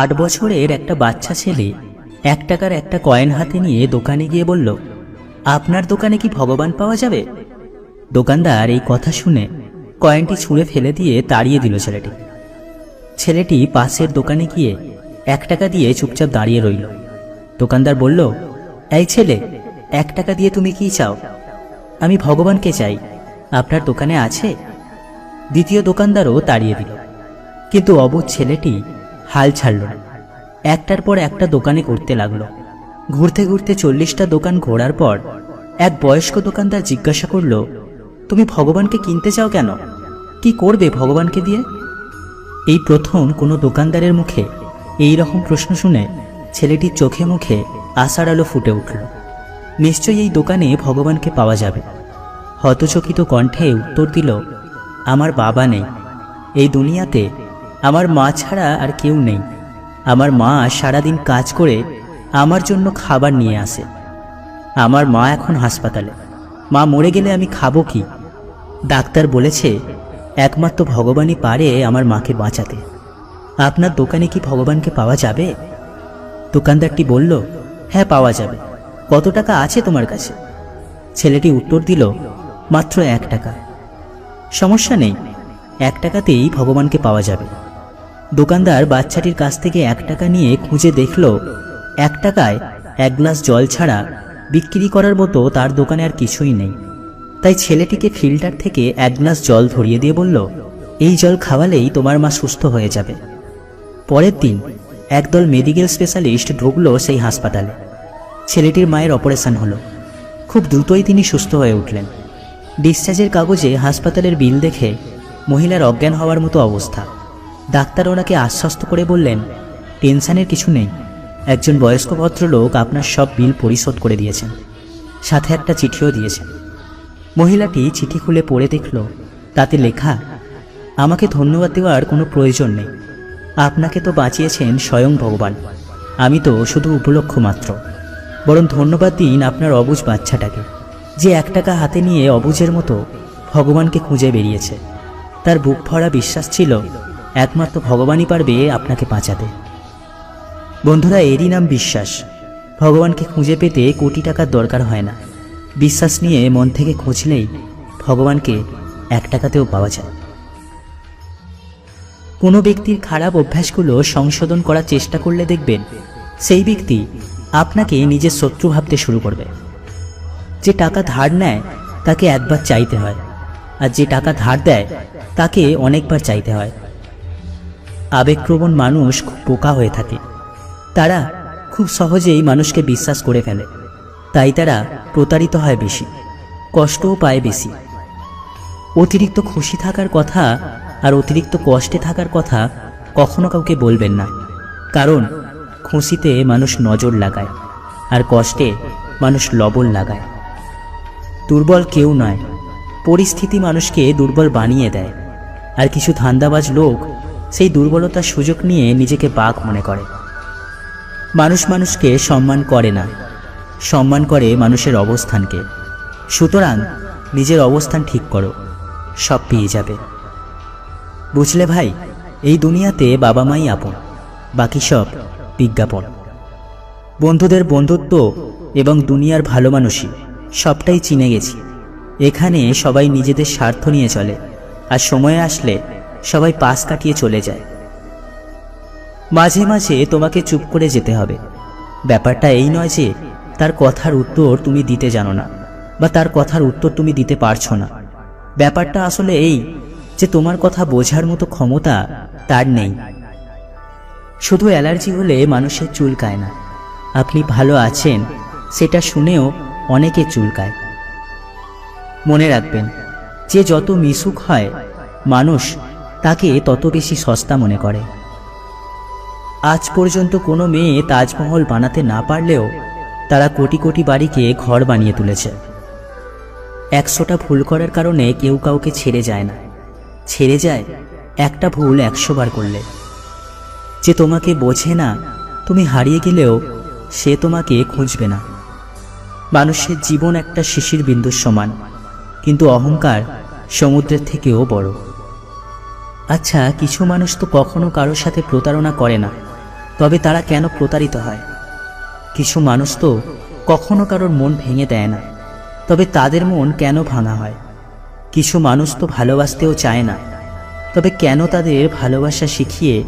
আট বছরের একটা বাচ্চা ছেলে এক টাকার একটা কয়েন হাতে নিয়ে দোকানে গিয়ে বলল, আপনার দোকানে কি ভগবান পাওয়া যাবে? দোকানদার এই কথা শুনে কয়েনটি ছুঁড়ে ফেলে দিয়ে তাড়িয়ে দিল ছেলেটি। ছেলেটি পাশের দোকানে গিয়ে এক টাকা দিয়ে চুপচাপ দাঁড়িয়ে রইল। দোকানদার বলল, এই ছেলে, এক টাকা দিয়ে তুমি কি চাও? আমি ভগবানকে চাই। আপনার দোকানে আছে? দ্বিতীয় দোকানদারও তাড়িয়ে দিল। কিন্তু অবুধ ছেলেটি হাল ছাড়ল। না একটার পর একটা দোকানে করতে লাগল। ঘুরতে ঘুরতে চল্লিশটা দোকান ঘোরার পর এক বয়স্ক দোকানদার জিজ্ঞাসা করল, তুমি ভগবানকে কিনতে চাও কেন? কি করবে ভগবানকে দিয়ে? এই প্রথম কোনো দোকানদারের মুখে এই রকম প্রশ্ন শুনে ছেলেটির চোখে মুখে আশার আলো ফুটে উঠল। নিশ্চয়ই এই দোকানে ভগবানকে পাওয়া যাবে। হতচকিত কণ্ঠে উত্তর দিল, আমার বাবা নেই। এই দুনিয়াতে আমার মা ছাড়া আর কেউ নেই। আমার মা সারাদিন কাজ করে আমার জন্য খাবার নিয়ে আসে। আমার মা এখন হাসপাতালে। মা মরে গেলে আমি খাব কি? ডাক্তার বলেছে, একমাত্র ভগবানই পারে আমার মাকে বাঁচাতে। আপনার দোকানে কি ভগবানকে পাওয়া যাবে? দোকানদারটি বলল হ্যাঁ পাওয়া যাবে। কত টাকা আছে তোমার কাছে? ছেলেটি উত্তর দিল, মাত্র এক টাকা। সমস্যা নেই, এক টাকাতেই ভগবানকে পাওয়া যাবে। দোকানদার বাচ্চাটির কাছ থেকে এক টাকা নিয়ে খুঁজে দেখল, এক টাকায় এক গ্লাস জল ছাড়া বিক্রি করার মতো তার দোকানে আর কিছুই নেই। তাই ছেলেটিকে ফিল্টার থেকে এক গ্লাস জল ধরিয়ে দিয়ে বলল, এই জল খাওয়ালেই তোমার মা সুস্থ হয়ে যাবে। পরের দিন একদল মেডিকেল স্পেশালিস্ট ঢুকলো সেই হাসপাতালে। ছেলেটির মায়ের অপারেশন হলো। খুব দ্রুতই তিনি সুস্থ হয়ে উঠলেন। ডিসচার্জের কাগজে হাসপাতালের বিল দেখে মহিলার অজ্ঞান হওয়ার মতো অবস্থা। ডাক্তার ওনাকে আশ্বস্ত করে বললেন, টেনশনের কিছু নেই। একজন বয়স্ক ভদ্রলোক আপনার সব বিল পরিশোধ করে দিয়েছেন। সাথে একটা চিঠিও দিয়েছেন। মহিলাটি চিঠি খুলে পড়ে দেখল, তাতে লেখা, আমাকে ধন্যবাদ দেওয়ার কোনো প্রয়োজন নেই। আপনাকে তো বাঁচিয়েছেন স্বয়ং ভগবান। আমি তো শুধু উপলক্ষ মাত্র। বরং ধন্যবাদ দিন আপনার অবুজ বাচ্চাটাকে, যে এক টাকা হাতে নিয়ে অবুজের মতো ভগবানকে খুঁজে বেরিয়েছে। তার বুক ভরা বিশ্বাস ছিল একমাত্র ভগবানই পারবে আপনাকে বাঁচাতে। বন্ধুরা, এরই নাম বিশ্বাস। ভগবানকে খুঁজে পেতে কোটি টাকার দরকার হয় না। বিশ্বাস নিয়ে মন থেকে খুঁজলেই ভগবানকে এক টাকাতেও পাওয়া যায়। কোনো ব্যক্তির খারাপ অভ্যাসগুলো সংশোধন করার চেষ্টা করলে দেখবেন, সেই ব্যক্তি আপনাকে নিজের শত্রু ভাবতে শুরু করবে। যে টাকা ধার নেয়, তাকে একবার চাইতে হয়। আর যে টাকা ধার দেয়, তাকে অনেকবার চাইতে হয়। আবেগপ্রবণ মানুষ খুব বোকা হয়ে থাকে। তারা খুব সহজেই মানুষকে বিশ্বাস করে ফেলে। তাই তারা প্রতারিত হয় বেশি, কষ্টও পায় বেশি। অতিরিক্ত খুশি থাকার কথা আর অতিরিক্ত কষ্টে থাকার কথা কখনো কাউকে বলবেন না। কারণ খুশিতে মানুষ নজর লাগায় আর কষ্টে মানুষ লবণ লাগায়। দুর্বল কেউ নয়, পরিস্থিতি মানুষকে দুর্বল বানিয়ে দেয়। আর কিছু ধান্দাবাজ লোক সেই দুর্বলতার সুযোগ নিয়ে নিজেকে বাঘ মনে করে। মানুষ মানুষকে সম্মান করে না। সম্মান করে মানুষের অবস্থানকে। সুতরাং নিজের অবস্থান ঠিক করো। সব পেয়ে যাবে। বুঝলে ভাই, এই দুনিয়াতে বাবা মাই আপন, বাকি সব বিজ্ঞাপন। বন্ধুদের বন্ধুত্ব এবং দুনিয়ার ভালো মানুষই, সবটাই চিনে গেছি। এখানে সবাই নিজেদের স্বার্থ নিয়ে চলে, আর সময় আসলে সবাই পাশ কাটিয়ে চলে যায়। মাঝে মাঝে তোমাকে চুপ করে যেতে হবে। ব্যাপারটা এই নয় যে তার কথার উত্তর তুমি দিতে জানো না, বা তার কথার উত্তর তুমি দিতে পারছ না। ব্যাপারটা আসলে এই যে তোমার কথা বোঝার মতো ক্ষমতা তার নেই। শুধু অ্যালার্জি হলে মানুষের চুলকায় না। আপনি ভালো আছেন, সেটা শুনেও অনেকে চুলকায়। মনে রাখবেন, যে যত মিশুক হয়, মানুষ তাকে তত বেশি সস্তা মনে করে। আজ পর্যন্ত কোনো মেয়ে তাজমহল বানাতে না পারলেও তারা কোটি কোটি বাড়িকে ঘর বানিয়ে তুলেছে। একশোটা ভুল করার কারণে কেউ কাউকে ছেড়ে যায় না। ছেড়ে যায় একটা ভুল একশো বার করলে। যে তোমাকে বোঝে না, তুমি হারিয়ে গেলেও সে তোমাকে খুঁজবে না। মানুষের জীবন একটা শিশির বিন্দুর সমান, কিন্তু অহংকার সমুদ্রের থেকেও বড়। আচ্ছা কিছু মানুষ তো কখনো কারোর সাথে প্রতারণা করে না, তবে তারা কেন প্রতারিত হয়? কিছু মানুষ তো কখনো কারোর মন ভেঙে দেয় না, তবে তাদের মন কেন ভাঙা হয়? কিছু মানুষ তো ভালোবাসতেও চায় না, তবে কেন তাদের ভালোবাসা শিখিয়ে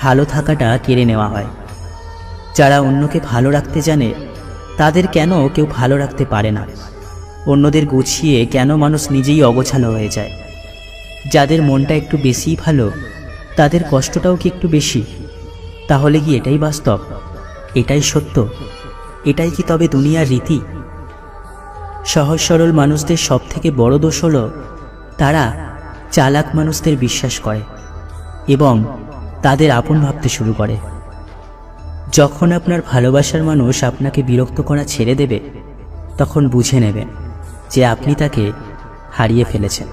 ভালো থাকাটা কেড়ে নেওয়া হয়? যারা অন্যকে ভালো রাখতে জানে, তাদের কেন কেউ ভালো রাখতে পারে না? অন্যদের গুছিয়ে কেন মানুষ নিজেই অগোছালো হয়ে যায়? যাদের মনটা একটু বেশিই ভালো, তাদের কষ্টটাও কি একটু বেশি? তাহলে কি এটাই বাস্তব? এটাই সত্য? এটাই কি তবে দুনিয়ার রীতি? সহজ সরল মানুষদের সব থেকে বড় দোষ হল, তারা চালাক মানুষদের বিশ্বাস করে এবং তাদের আপন ভাবতে শুরু করে। যখন আপনার ভালোবাসার মানুষ আপনাকে বিরক্ত করা ছেড়ে দেবে, তখন বুঝে নেবেন যে আপনি তাকে হারিয়ে ফেলেছেন।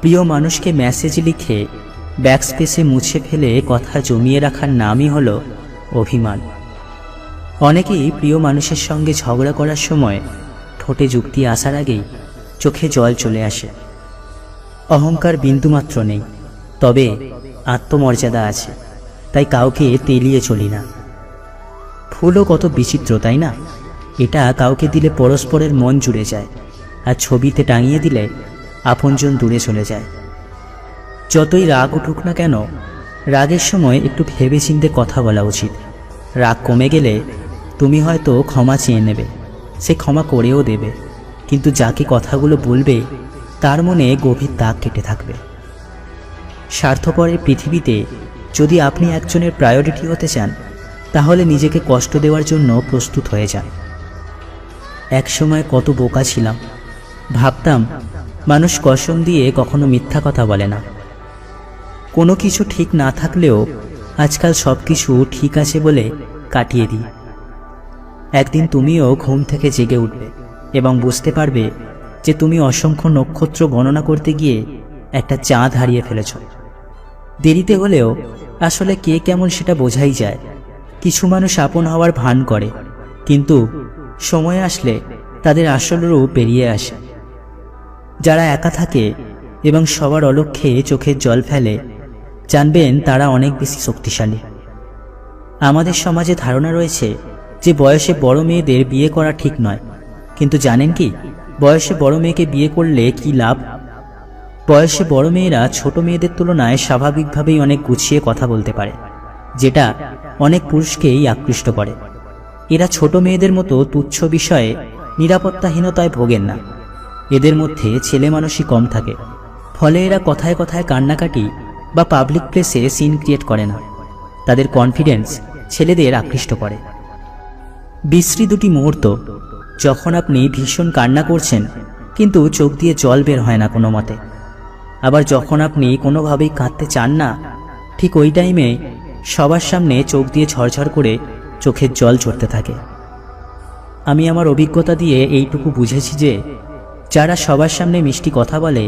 প্রিয় মানুষকে মেসেজ লিখে ব্যাকস্পেসে মুছে ফেলে কথা জমিয়ে রাখার নামই হলো অভিমান। অনেকেই প্রিয় মানুষের সঙ্গে ঝগড়া করার সময় ঠোঁটে যুক্তি আসার আগেই চোখে জল চলে আসে। অহংকার বিন্দুমাত্র নেই, তবে আত্মমর্যাদা আছে, তাই কাউকে তেলিয়ে চলি না। ফুলও কত বিচিত্র, তাই না? এটা কাউকে দিলে পরস্পরের মন জুড়ে যায়, আর ছবিতে টাঙিয়ে দিলে আপনজন দূরে চলে যায়। যতই রাগ উঠুক না কেন, রাগের সময় একটু ভেবে চিনতে কথা বলা উচিত। রাগ কমে গেলে তুমি হয়তো ক্ষমা চেয়ে নেবে, সে ক্ষমা করেও দেবে, কিন্তু যাকে কথাগুলো বলবে, তার মনে গভীর দাগ কেটে থাকবে। স্বার্থপরের পৃথিবীতে যদি আপনি একজনের প্রায়োরিটি হতে চান, তাহলে নিজেকে কষ্ট দেওয়ার জন্য প্রস্তুত হয়ে যান। একসময় কত বোকা ছিলাম, ভাবতাম মানুষ কসম দিয়ে কখনো মিথ্যা কথা বলে না। কোনো কিছু ঠিক না থাকলেও আজকাল সব কিছু ঠিক আছে বলে কাটিয়ে দিই। একদিন তুমিও ঘুম থেকে জেগে উঠবে এবং বুঝতে পারবে যে তুমি অসংখ্য নক্ষত্র গণনা করতে গিয়ে একটা চাঁদ হারিয়ে ফেলেছ। দেরিতে হলেও আসলে কে কেমন সেটা বোঝাই যায়। কিছু মানুষ আপন হওয়ার ভান করে, কিন্তু সময় আসলে তাদের আসল রূপ বেরিয়ে আসে। যারা একা থাকে এবং সবার অলক্ষ্যে চোখের জল ফেলে, জানবেন তারা অনেক বেশি শক্তিশালী। আমাদের সমাজে ধারণা রয়েছে যে বয়সে বড় মেয়েদের বিয়ে করা ঠিক নয়। কিন্তু জানেন কি, বয়সে বড় মেয়েকে বিয়ে করলে কি লাভ? বয়সে বড় মেয়েরা ছোট মেয়েদের তুলনায় স্বাভাবিকভাবেই অনেক গুছিয়ে কথা বলতে পারে, যেটা অনেক পুরুষকেই আকৃষ্ট করে। এরা ছোট মেয়েদের মতো তুচ্ছ বিষয়ে নিরাপত্তাহীনতায় ভোগেন না। এদের মধ্যে ছেলে মানুষই কম থাকে। ফলে এরা কথায় কথায় কান্নাকাটি বা পাবলিক প্লেসে সিন ক্রিয়েট করে না। তাদের কনফিডেন্স ছেলেদের আকৃষ্ট করে। বিশ্রী দুটি মুহূর্ত, যখন আপনি ভীষণ কান্না করছেন, কিন্তু চোখ দিয়ে জল বের হয় না কোনো মতে। আবার যখন আপনি কোনোভাবেই কাঁদতে চান না, ঠিক ওই টাইমে সবার সামনে চোখ দিয়ে ঝরঝর করে চোখের জল ঝরতে থাকে। আমি আমার অভিজ্ঞতা দিয়ে এইটুকু বুঝেছি যে যারা সবার সামনে মিষ্টি কথা বলে,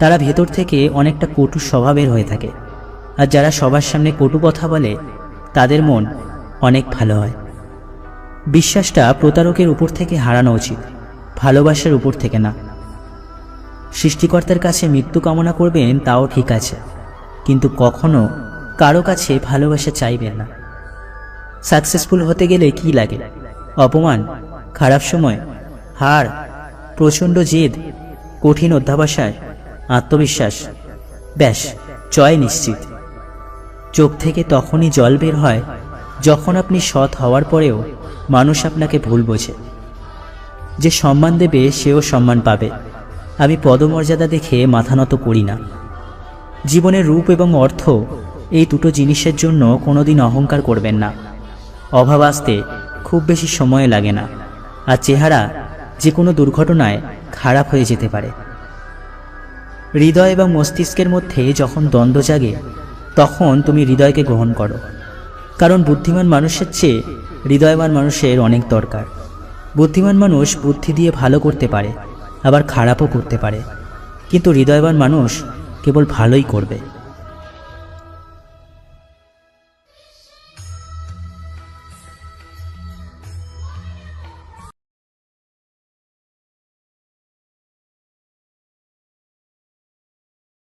তারা ভেতর থেকে অনেকটা কটু স্বভাবের হয়ে থাকে। আর যারা সবার সামনে কটু কথা বলে, তাদের মন অনেক ভালো হয়। বিশ্বাসটা প্রতারকের উপর থেকে হারানো উচিত, ভালোবাসার উপর থেকে না। সৃষ্টিকর্তার কাছে মৃত্যু কামনা করবেন তাও ঠিক আছে, কিন্তু কখনো কারও কাছে ভালোবাসা চাইবেন না। সাকসেসফুল হতে গেলে কি লাগে? অপমান, খারাপ সময়, হার প্রচণ্ড জেদ, কঠিন অধ্যাবসায়, আত্মবিশ্বাস। ব্যাস, জয় নিশ্চিত। চোখ থেকে তখনই জল বের হয়, যখন আপনি সৎ হওয়ার পরেও মানুষ আপনাকে ভুল বোঝে। যে সম্মান দেবে, সেও সম্মান পাবে। আমি পদমর্যাদা দেখে মাথা নত করি না। জীবনের রূপ এবং অর্থ এই দুটো জিনিসের জন্য কোনোদিন অহংকার করবেন না। অভাব আসতে খুব বেশি সময় লাগে না। আর চেহারা যে কোনো দুর্ঘটনায় খারাপ হয়ে যেতে পারে। হৃদয় এবং মস্তিষ্কের মধ্যে যখন দ্বন্দ্ব জাগে, তখন তুমি হৃদয়কে গ্রহণ করো। কারণ বুদ্ধিমান মানুষের চেয়ে হৃদয়বান মানুষের অনেক দরকার। বুদ্ধিমান মানুষ বুদ্ধি দিয়ে ভালো করতে পারে, আবার খারাপও করতে পারে। কিন্তু হৃদয়বান মানুষ কেবল ভালোই করবে।